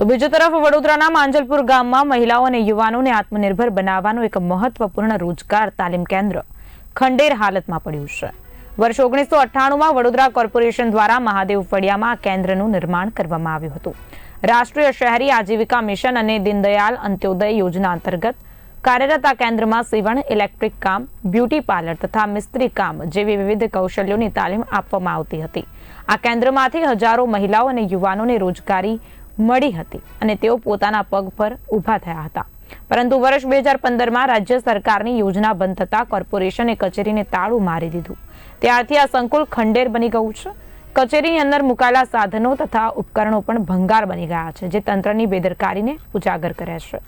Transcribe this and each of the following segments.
તો બીજી તરફ વડોદરાના માંજલપુર ગામમાં મહિલાઓ અને યુવાનોને આત્મનિર્ભર બનાવવાનું એક મહત્વપૂર્ણ રોજગાર તાલીમ કેન્દ્ર ખંડેર હાલતમાં પડ્યું છે. વર્ષ ઓગણીસો અઠ્ઠાણુંમાં વડોદરા કોર્પોરેશન દ્વારા મહાદેવ ફળિયામાં આ કેન્દ્રનું નિર્માણ કરવામાં આવ્યું હતું. રાષ્ટ્રીય શહેરી આજીવિકા મિશન અને દીનદયાલ અંત્યોદય યોજના અંતર્ગત કાર્યરત આ કેન્દ્રમાં સીવણ, ઇલેક્ટ્રિક કામ, બ્યુટી પાર્લર તથા મિસ્ત્રી કામ જેવી વિવિધ કૌશલ્યોની તાલીમ આપવામાં આવતી હતી. આ કેન્દ્રમાંથી હજારો મહિલાઓ અને યુવાનોને રોજગારી મળી હતી અને તેઓ પોતાના પગ પર ઊભા થયા હતા. પરંતુ વર્ષ બે હજાર પંદરમાં રાજ્ય સરકારની યોજના બંધ થતા કોર્પોરેશને કચેરીને તાળું મારી દીધું. ત્યારથી આ સંકુલ ખંડેર બની ગયું છે. કચેરીની અંદર મુકાયેલા સાધનો તથા ઉપકરણો પણ ભંગાર બની ગયા છે, જે તંત્રની બેદરકારીને ઉજાગર કરે છે.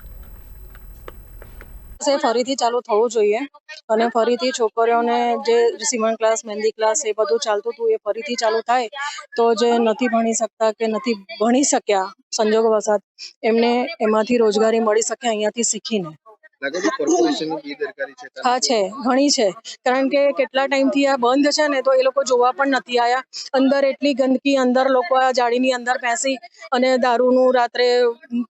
ફરીથી ચાલુ થવું જોઈએ અને ફરીથી છોકરીઓને જે સીવણ ક્લાસ, મહેંદી ક્લાસ એ બધું ચાલતું હતું એ ફરીથી ચાલુ થાય તો જે નથી ભણી શકતા કે નથી ભણી શક્યા સંજોગવશાત એમને એમાંથી રોજગારી મળી શકે અહીંયાથી શીખીને. હા છે. ઘણી છે. કારણ કે કેટલા ટાઈમથી આ બંધ છે ને તો એ લોકો જોવા પણ નથી આવ્યા અંદર એટલી ગંદકી અંદર લોકો આ જાળીની અંદર બેસી અને દારૂનું રાત્રે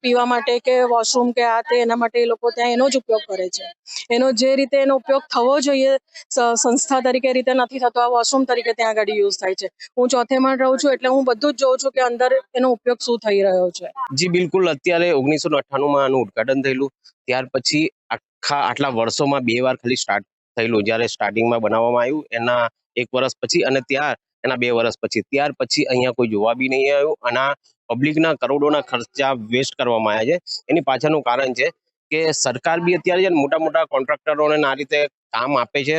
પીવા માટે કે વોશરૂમ કે આ તે એના માટે એ લોકો ત્યાં એનો જ ઉપયોગ કરે છે. એનો જે રીતે એનો ઉપયોગ થવો જોઈએ સ- સંસ્થા તરીકે રીતે નથી થતો આ વોશરૂમ તરીકે ત્યાં આગળ યુઝ થાય છે. હું ચોથે માળ રહું છું એટલે હું બધું જ જોઉં છું કે અંદર એનો ઉપયોગ શું થઈ રહ્યો છે. જી બિલકુલ. અત્યારે ઓગણીસો અઠ્ઠાણુંમાં આનું ઉદ્ઘાટન થયેલું. ત્યાર પછી આખા, આટલા વર્ષોમાં બે વાર ખાલી સ્ટાર્ટ થયેલું. જ્યારે સ્ટાર્ટિંગમાં બનાવવામાં આવ્યું, એના એક વર્ષ પછી અને ત્યાર, એના બે વર્ષ પછી. ત્યાર પછી અહીંયા કોઈ જોવા બી નહીં આવ્યું અને પબ્લિકના કરોડોના ખર્ચા વેસ્ટ કરવામાં આવ્યા છે. એની પાછળનું કારણ છે કે સરકાર બી અત્યારે છે મોટા મોટા કોન્ટ્રાક્ટરોને આ રીતે કામ આપે છે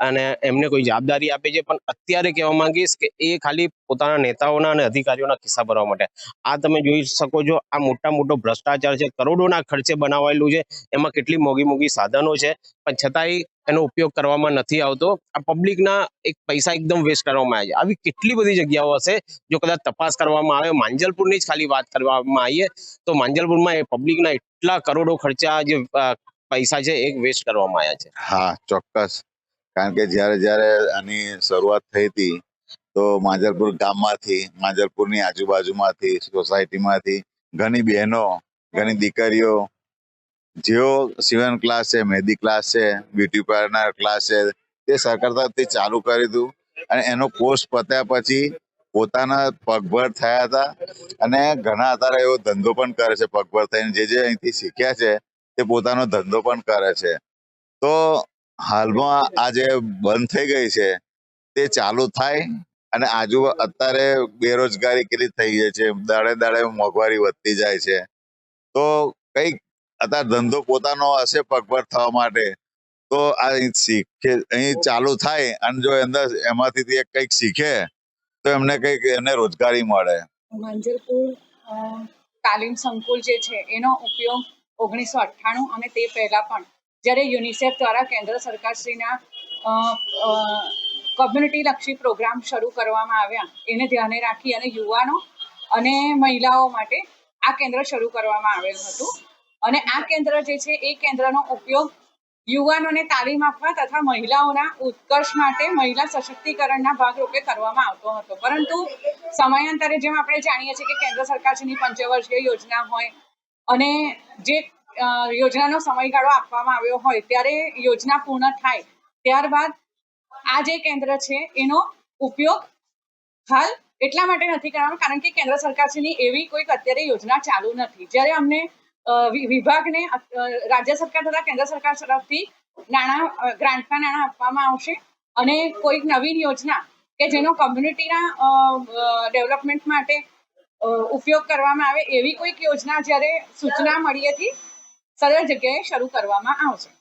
અને એમને કોઈ જવાબદારી આપે છે. પણ અત્યારે કહેવા માંગીશ કે એ ખાલી પોતાના નેતાઓના અને અધિકારીઓના ખિસ્સા ભરવા માટે. આ તમે જોઈ શકો છો, આ મોટા મોટો ભ્રષ્ટાચાર છે, કરોડોના ખર્ચે બનાવાયેલું છે. એમાં કેટલી મોંઘી મોંઘી સાધનો છે. પણ છતાંય એનો ઉપયોગ કરવામાં નથી આવતો. આ પબ્લિકના એક પૈસા એકદમ વેસ્ટ કરવામાં આવે છે. આવી કેટલી બધી જગ્યાઓ હશે જો કદાચ તપાસ કરવામાં આવે. માંજલપુરની જ ખાલી વાત કરવામાં આવીએ તો માંજલપુરમાં એ પબ્લિકના એટલા કરોડો ખર્ચા જે પૈસા છે એ વેસ્ટ કરવામાં આવ્યા છે. હા, ચોક્કસ. કારણ કે જ્યારે જ્યારે આની શરૂઆત થઈ હતી, તો માંજરપુર ગામમાંથી માંજરપુરની આજુબાજુમાંથી, સોસાયટીમાંથી ઘણી બહેનો, ઘણી દીકરીઓ, જેઓ સિવન ક્લાસ છે મહેંદી ક્લાસ છે બ્યુટી પાર્લર ક્લાસ છે, તે સરકાર તરફથી ચાલુ કરી હતું અને એનો કોર્સ પત્યા પછી પોતાના પગભર થયા હતા અને ઘણા અત્યારે એવો ધંધો પણ કરે છે, પગભર થઈને જે જે અહીંથી શીખ્યા છે તે પોતાનો ધંધો પણ કરે છે. તો હાલમાં આ જે બંધ થઈ ગઈ છે, તે ચાલુ થાય અને આજુ અત્યારે બેરોજગારી કેટલી થઈ જાય છે, દાડે દાડે મોંઘવારી વધતી જાય છે. તો કંઈક અત્યારે ધંધો પોતાનો હશે પગભર થવા માટે, તો આ શીખે, અહીં ચાલુ થાય અને જો અંદર એમાંથી એક કંઈક શીખે, તો એમને કંઈક એને રોજગારી મળે. માંજરપુર તાલીમ સંકુલ જે છે, એનો ઉપયોગ ઓગણીસો અઠ્ઠાણું અને તે પહેલા પણ. જ્યારે યુનિસેફ દ્વારા કેન્દ્ર સરકારશ્રીના કમ્યુનિટી લક્ષી પ્રોગ્રામ શરૂ કરવામાં આવ્યા. એને ધ્યાને રાખી અને યુવાનો અને મહિલાઓ માટે આ કેન્દ્ર શરૂ કરવામાં આવેલું હતું. અને આ કેન્દ્ર જે છે, એ કેન્દ્રનો ઉપયોગ યુવાનોને તાલીમ આપવા તથા મહિલાઓના ઉત્કર્ષ માટે મહિલા સશક્તિકરણના ભાગરૂપે કરવામાં આવતો હતો. પરંતુ સમયાંતરે જેમ આપણે જાણીએ છીએ કે કેન્દ્ર સરકારની પંચવર્ષીય યોજના હોય અને જે યોજનાનો સમયગાળો આપવામાં આવ્યો હોય, ત્યારે યોજના પૂર્ણ થાય, ત્યારબાદ આ જે કેન્દ્ર છે, એનો ઉપયોગ હાલ એટલા માટે નથી કરવાનો, કારણ કે કેન્દ્ર સરકારશ્રીની એવી કોઈક અત્યારે યોજના ચાલુ નથી. જ્યારે અમને વિભાગને રાજ્ય સરકાર તથા કેન્દ્ર સરકાર તરફથી નાણાં ગ્રાન્ટના નાણાં આપવામાં આવશે અને કોઈક નવીન યોજના કે જેનો કમ્યુનિટીના ડેવલપમેન્ટ માટે ઉપયોગ કરવામાં આવે એવી કોઈક યોજના જ્યારે સૂચના મળી હતી, સરળ જગ્યાએ શરૂ કરવામાં આવશે.